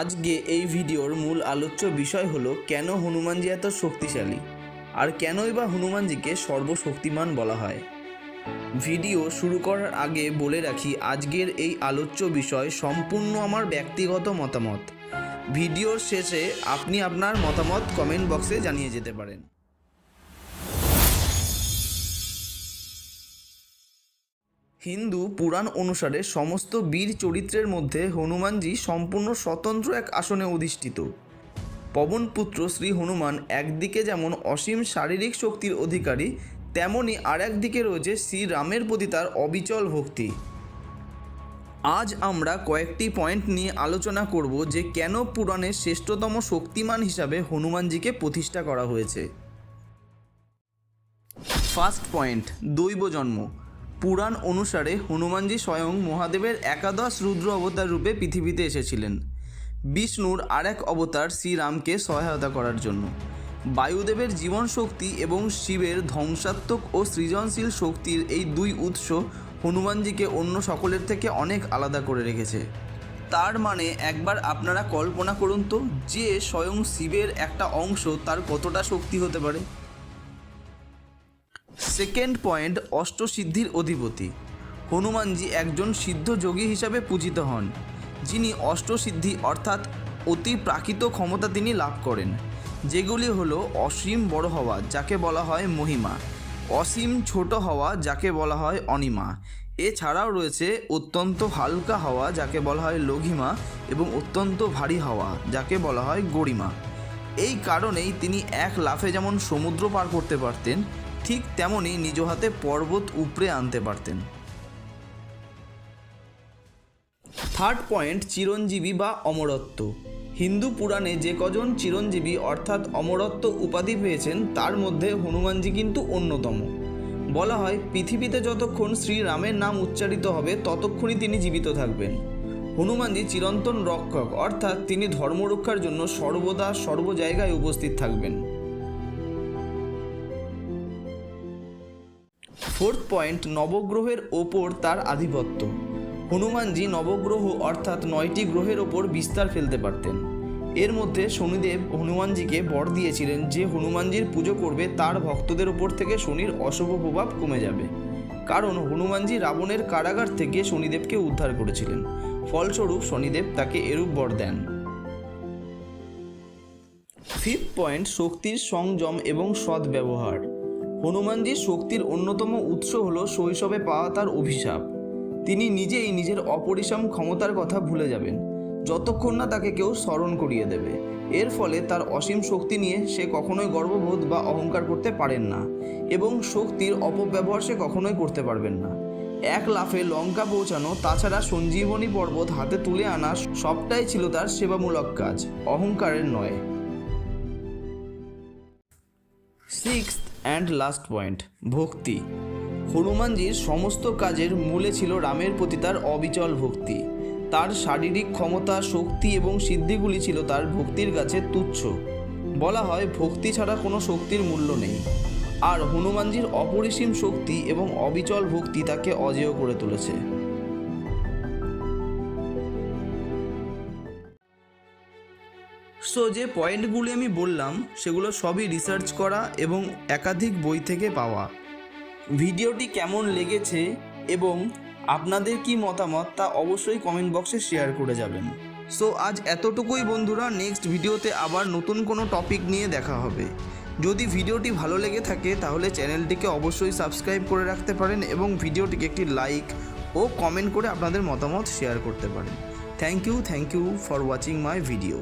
আজকে এই ভিডিওর মূল আলোচ্য বিষয় হলো, কেন হনুমানজি এত শক্তিশালী? আর কেনই বা হনুমানজিকে সর্বশক্তিমান বলা হয়? ভিডিও শুরু করার আগে বলে রাখি, আজকের এই আলোচ্য বিষয় সম্পূর্ণ আমার ব্যক্তিগত মতামত। ভিডিওর শেষে আপনি আপনার মতামত কমেন্ট বক্সে জানিয়ে যেতে পারেন। হিন্দু পুরাণ অনুসারে সমস্ত বীর চরিত্রের মধ্যে হনুমানজি সম্পূর্ণ স্বতন্ত্র এক আসনে অধিষ্ঠিত। পবনপুত্র শ্রী হনুমান একদিকে যেমন অসীম শারীরিক শক্তির অধিকারী, তেমনি আর একদিকে রয়েছে শ্রীরামের প্রতি তার অবিচল ভক্তি। আজ আমরা কয়েকটি পয়েন্ট নিয়ে আলোচনা করব যে কেন পুরাণের শ্রেষ্ঠতম শক্তিমান হিসাবে হনুমানজিকে প্রতিষ্ঠা করা হয়েছে। ফার্স্ট পয়েন্ট দৈব জন্ম পুরাণ অনুসারে হনুমানজি স্বয়ং মহাদেবের একাদশ রুদ্র অবতার রূপে পৃথিবীতে এসেছিলেন। বিষ্ণুর আরেক অবতার শ্রীরামকে সহায়তা করার জন্য। বায়ুদেবের জীবন শক্তি এবং শিবের ধ্বংসাত্মক ও সৃজনশীল শক্তির এই দুই উৎস হনুমানজিকে অন্য সকলের থেকে অনেক আলাদা করে রেখেছে। তার মানে একবার আপনারা কল্পনা করুন তো, যে স্বয়ং শিবের একটা অংশ তার কতটা শক্তি হতে পারে। সেকেন্ড পয়েন্ট অষ্টসিদ্ধির অধিপতি। হনুমানজি একজন সিদ্ধ যোগী হিসাবে পূজিত হন, যিনি অষ্টসিদ্ধি অর্থাৎ অতি প্রাকৃত ক্ষমতা তিনি লাভ করেন। যেগুলি হলো অসীম বড় হওয়া, যাকে বলা হয় মহিমা, অসীম ছোট হওয়া, যাকে বলা হয় অনিমা। এছাড়াও রয়েছে অত্যন্ত হালকা হওয়া, যাকে বলা হয় লঘিমা, এবং অত্যন্ত ভারী হওয়া, যাকে বলা হয় গরিমা। এই কারণেই তিনি এক লাফে যেমন সমুদ্র পার করতে পারতেন ঠিক তেমনই নিজ হাতে পর্বত উপড়ে আনতে পারতেন। থার্ড পয়েন্ট চিরঞ্জীবী বা অমরত্ব। হিন্দু পুরাণে যে কজন চিরঞ্জীবী অর্থাৎ অমরত্ব উপাধি পেয়েছেন, তার মধ্যে হনুমানজি কিন্তু অন্যতম। বলা হয়, পৃথিবীতে যতক্ষণ শ্রীরামের নাম উচ্চারিত হবে, ততক্ষণই তিনি জীবিত থাকবেন। হনুমানজি চিরন্তন রক্ষক, অর্থাৎ তিনি ধর্ম রক্ষার জন্য সর্বদা সর্ব জায়গায় উপস্থিত থাকবেন। ফোর্থ পয়েন্ট নবগ্রহের ওপর তার আধিপত্য। হনুমানজি নবগ্রহ অর্থাৎ নয়টি গ্রহের ওপর বিস্তার ফেলতে পারতেন। এর মধ্যে শনিদেব হনুমানজিকে বর দিয়েছিলেন যে হনুমানজির পুজো করবে তার ভক্তদের ওপর থেকে শনির অশুভ প্রভাব কমে যাবে। কারণ হনুমানজি রাবণের কারাগার থেকে শনিদেবকে উদ্ধার করেছিলেন। ফলস্বরূপ শনিদেব তাকে এরূপ বর দেন। ফিফথ পয়েন্ট শক্তির সংযম এবং সদ্ব্যবহার। হনুমানজির শক্তির অন্যতম উৎস হল শৈশবে পাওয়া তার অভিশাপ। তিনি নিজেই নিজের অপরিসম ক্ষমতার কথা ভুলে যাবেন। যতক্ষণ না তাকে কেউ স্মরণ করিয়ে দেবে। এর ফলে তার অসীম শক্তি নিয়ে সে কখনোই গর্ববোধ বা অহংকার করতে পারেন না এবং শক্তির অপব্যবহার সে কখনোই করতে পারবেন না। এক লাফে লঙ্কা পৌঁছানো, তাছাড়া সঞ্জীবনী পর্বত হাতে তুলে আনা সবটাই ছিল তার সেবামূলক কাজ, অহংকারের নয়। সিক্সথ অ্যান্ড লাস্ট পয়েন্ট ভক্তি। হনুমানজির সমস্ত কাজের মূলে ছিল রামের প্রতি তার অবিচল ভক্তি। তার শারীরিক ক্ষমতা, শক্তি এবং সিদ্ধিগুলি ছিল তার ভক্তির কাছে তুচ্ছ। বলা হয়, ভক্তি ছাড়া কোনো শক্তির মূল্য নেই। আর হনুমানজির অপরিসীম শক্তি এবং অবিচল ভক্তি তাকে অজেয় করে তুলেছে। সো যে পয়েন্টগুলি আমি বললাম, সেগুলো সবই রিসার্চ করা এবং একাধিক বই থেকে পাওয়া। ভিডিওটি কেমন লেগেছে এবং আপনাদের কি মতামত তা অবশ্যই কমেন্ট বক্সে শেয়ার করে যাবেন। সো আজ এতটুকুই বন্ধুরা নেক্সট ভিডিওতে আবার নতুন কোনো টপিক নিয়ে দেখা হবে। যদি ভিডিওটি ভালো লেগে থাকে, তাহলে চ্যানেলটিকে অবশ্যই সাবস্ক্রাইব করে রাখতে পারেন এবং ভিডিওটিকে একটি লাইক ও কমেন্ট করে আপনাদের মতামত শেয়ার করতে পারেন। Thank you thank you for watching my video